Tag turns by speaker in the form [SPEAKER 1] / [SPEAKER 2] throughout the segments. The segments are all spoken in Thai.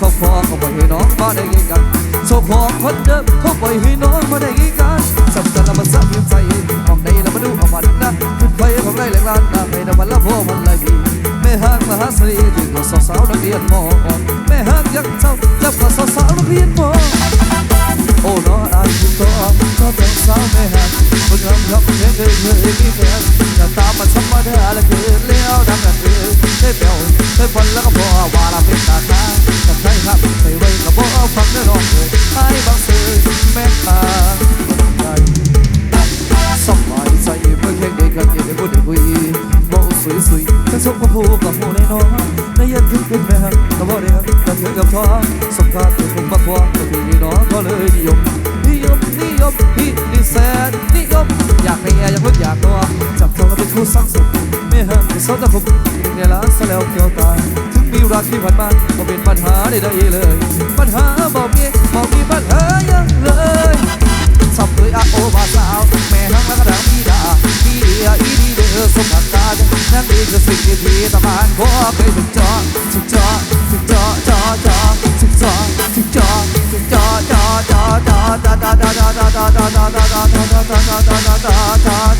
[SPEAKER 1] ของพ่อก็บ่ให้น้องมาได้ยินกันโซพ่อคนเดิมเขาบ่ให้น้องมาได้ยินกันสำบกันแล้วมาสับยินใจมองในแล้วมาดูเอามันนะขึ้นไปของไรแรงร้านนะไปนะวันละพ่อมันเลยมีแม่ฮักมหาศรีถึงกับสาวสาวนักเรียนมอแม่ฮักยังเศร้าจับกับสาวสาวนักเรียนมอโอ้น้องอายุโตก็เป็งสาวแม่ฮักคนรำยกเพลงเคยเคยมีแฟนแต่ตามันธรรมเธอละเกินแล้วดังกันเอได้เปล่า ยคนแล้วก็บอกว่าเราเป็นตาตาแต่ใครครับใครไว้ก็บอกฟังได้ร้องเลยไอ้บางสื่อแม่ตาคนใหญ่สบายใจเมื่อแค่เด็กกันยังได้พูดด้คุบอกสวยสวยทั้งสมกับผู้กับผู้ในน้องในยันถึงเป็นแม่กับบ่ได้ครับกับเธอกับท้อสมกับเป็นผมบับพ่อกับพี่นี่น้องก็เลยนิยมนิยมนิยมพี่ดิแสนนิยมอยากให้แอร์อยากพูดอยากนัวจับจองแล้วเป็นคู่สังสรรค์ สนแต่ผมยิงในร้านซแล้วเกี่ยวตายถึงมีรักที่ผ่านมาก็เป็นปัญหาใดๆเลย ปัญหาบอกมีบอกมีปัญหายังเลยสับเลยอาโอบาสาวแม่ทั้งรักดังมีดามีเดียอีดีเดอสมบัติตานั่นเองคือสิ่งที่ดีตะบานพวกเคยถึงจอถึงจอชุดจอจอจอถึงจอถึงจอถึงจอจอจอจอจอจอจอจอจอจอจอจอจอจอจอจอจอจอ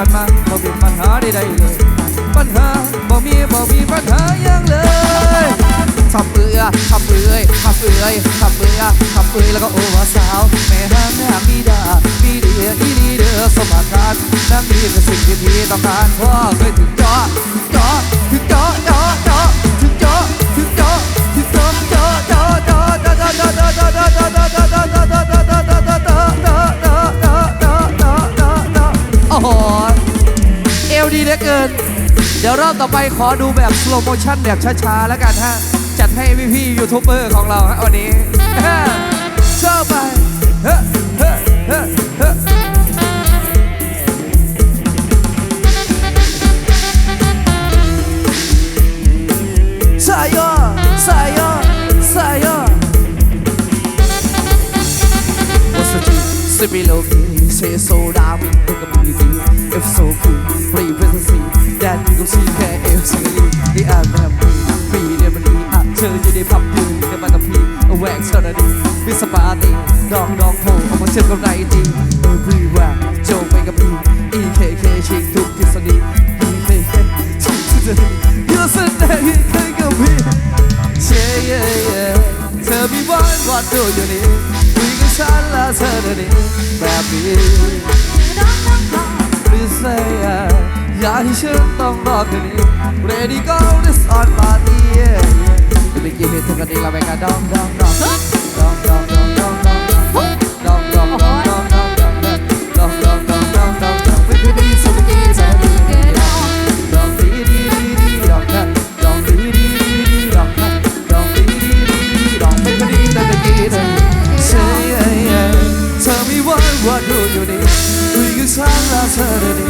[SPEAKER 1] ผ่านมาบ่เป็นปัญหาใดๆเลย ปัญหาบ่มีบ่มีปัญหาอย่างเลยทำเบื่อทำเบื่อทำเบื่อทำเบื่อทำเบื่อแล้วก็โอ้ว่าสาวแม่ห้างแม่มีดามีเดีอีดีเด้อสมการนั่งดีเป็นสิ่งที่พี่ต้องการเพราะเคยถึง ดี๋ยวรอบต่อไปขอดูแบบสโลโมชั่นแบบช้าๆแล้วกันฮะ จัดให้พี่ๆยูทูบเบอร์ของเราฮะวันนี้ อจะได้พับยืนในบันพีเอาแหวกเท่านั้นวิสปาติดองดองโผล่ออกมาเชื่อมกับไรจริเออวีว่าโจไปกับอีอีเคชิงทุกทฤษฎีอีเคเคชิงทุกทฤษฎียูสเตย์อีเคกับพีเชยเยเเธอมีวันวันดูอยู่นี่คุยกับฉันละเธอเดี๋นี้แบบนี้ริสเซียอยากให้ฉันต้องรอคืนนี้ Ready go this on my me, give me to the dealer, make a dong dong dong. What do you need? Do you sound like Saturday?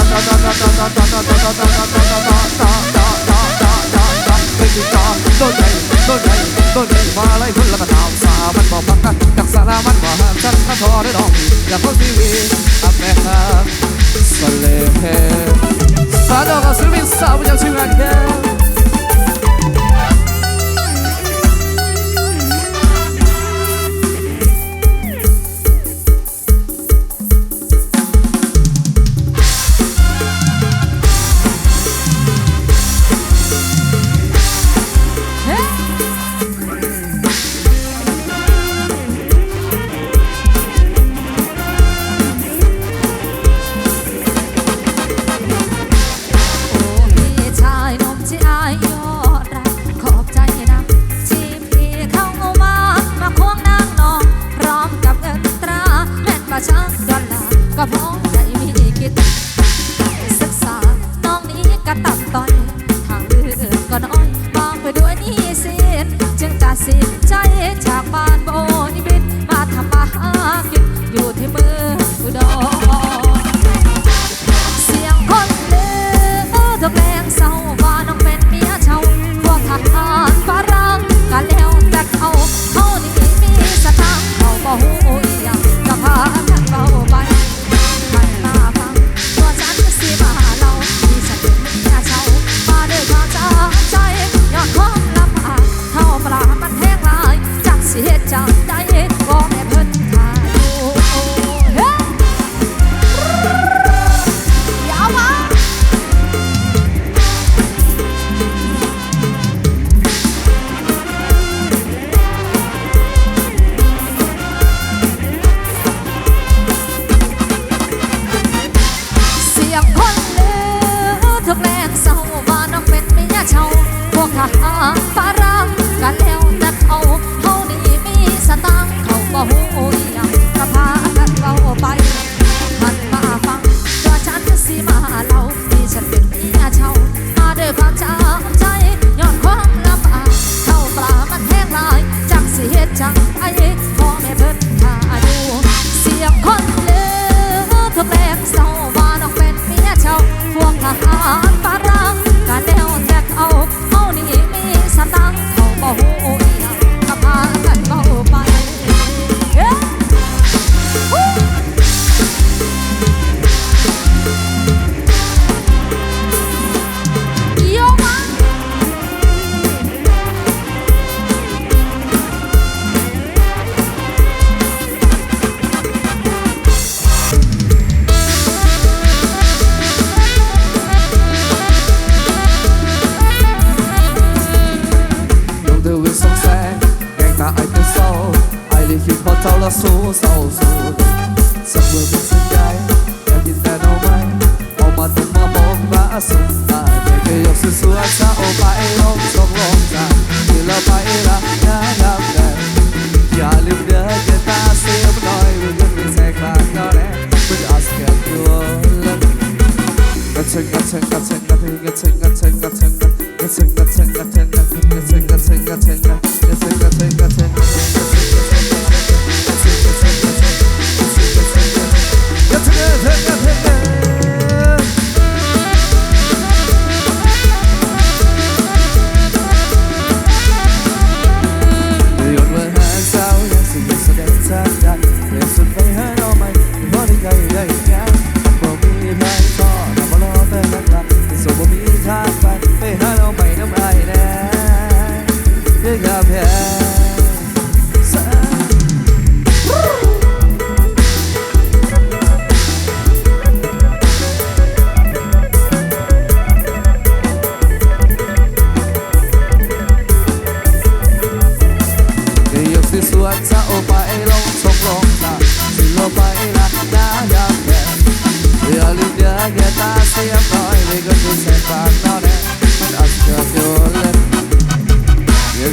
[SPEAKER 1] มาไล่พุ่นล้วก็ดาวสามันบอกพักกันจากสารามันบอกห้าฉันข้าทอได้ดอกอยากเข้าทีวีอัพแม่ฮับสเลเฮสาดอกกับศิลปินสาวประจำชื่องานแค่
[SPEAKER 2] ร้อมกับเงินตราแม่นประชักดอลลาร์ก็พร้อม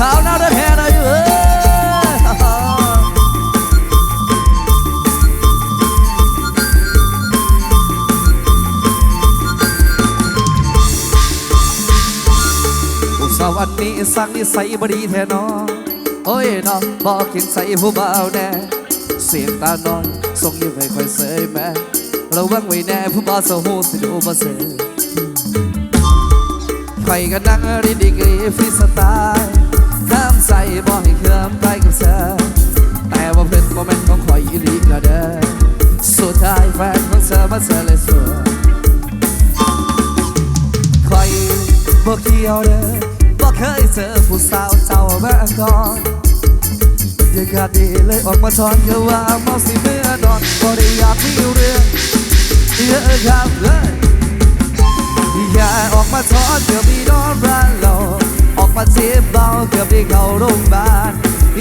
[SPEAKER 2] ขาวหน้าด้วยแพ้หน่อย วันนี้สั่งนิ
[SPEAKER 1] สัยบดีแท้นอโอ้ยน้องบอกกินใส่ผู้บ่าวแน่เสียงตาน้อยส่งยิ้มให้ค่อยเสยแม่ระวังไว้แน่ผู้บ่าวสหูสิดูบ่เสยใครก็นั่งรีดีกรีฟรีสไตล์ห้ามใส่บ่ให้เคลื่อนไปกับเธอแต่ว่าเพื่อนโมเมนต์ของคอยอีหลีก็เด้อสุดท้ายแฟนของเธอมาเธอเลยสวยคอยบ่เกี่ยวเด้อ เจอผู้สาวเจ้ามาก่อนบรรยากาดีเลยออกมาทอนก็ว่าเมาสิเมื่อนอนบ่ได้อยากมีเรื่องเยอะครับเลยอย่าออกมาทอดเกือบมีนอนร้านเราออกมาเจ็บเบาเกือบได้เข้าโรงพยาบาล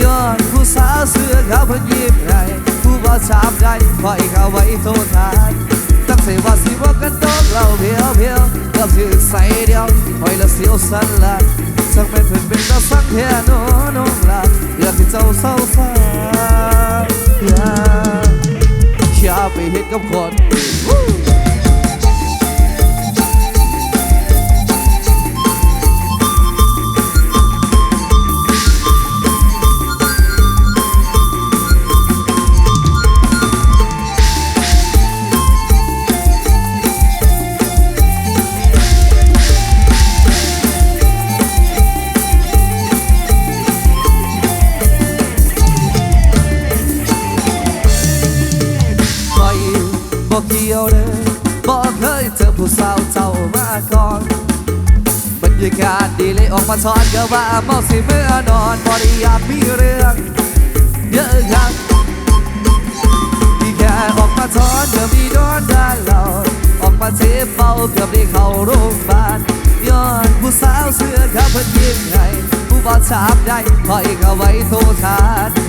[SPEAKER 1] ย้อนผู้สาวเสื้อขาวเพิ่งยิ้มให้ผู้บ่าวชามใจคอยเข้าไว้โทษทานตั้งใจว่าสิว่ากันต้องเราเพียวเพียวเกือบถือใส่เดียวคอยละเสียวสันหลัน สักเป็นเพื่อนเป็นตาสังเทียโนนงลาอยากที่เจ้าเศร้าสาอย่าอย่าไปเห็นกับคน บอกเกี่ยวเลยบอกเคยเจอผู้สาวเจ้ามาก่อนบรรยากาศดีเลยออกมาทอนก็ว่าเมาสิเมื่อนอนบอดีอยากมีเรื่องเยอะครับที่แค่ออกมาทอนเดี๋ยวมีโดนด้านเราออกมาเทปเบาเกือบได้เข้าโรงพยาบาลย้อนผู้สาวเสื้อขาวเพิ่นยิ้มให้ผู้บ่าวชามได้คอยเขาไว้โทษทานตั้งใจ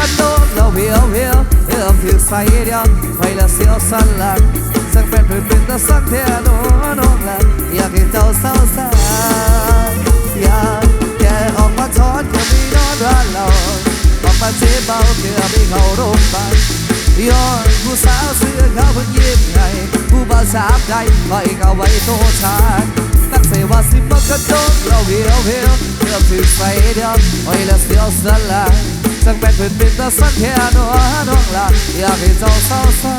[SPEAKER 1] Abandono hiểu hiểu hiểu việc say điên phải là siêu săn lạc sang phép được bên ta sang thế đó nó là ya khi tao sao xa ya ya ông mà chót cho mi nó ra lòng ông mà chế bao kia bị ngầu đôm bay yon ผู้สาวเสื้อขาวเพิ่งยิ้มไงผู้บ่าวสาวใดไว้เขาไว้โตชางตั้งใจว่าสิบักกระโดดเราเหี่ยวเหี่ยวเกือบถึงไฟเดียวไว้แล้วเสียวสลาย จังแม่นเป็นมิตรสังแค่น้อน้องละอยากให้เจ้าเศร้าซา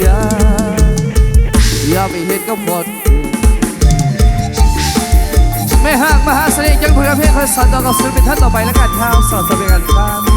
[SPEAKER 1] อย่าอย่าไปเห็นกับหมดไม่ห่างมหาเสน่ห์จังเพลงเพลงคอยสอนต่อกับศิลปินท่านต่อไปแล้วกันครับสอนต่อไปกันครับ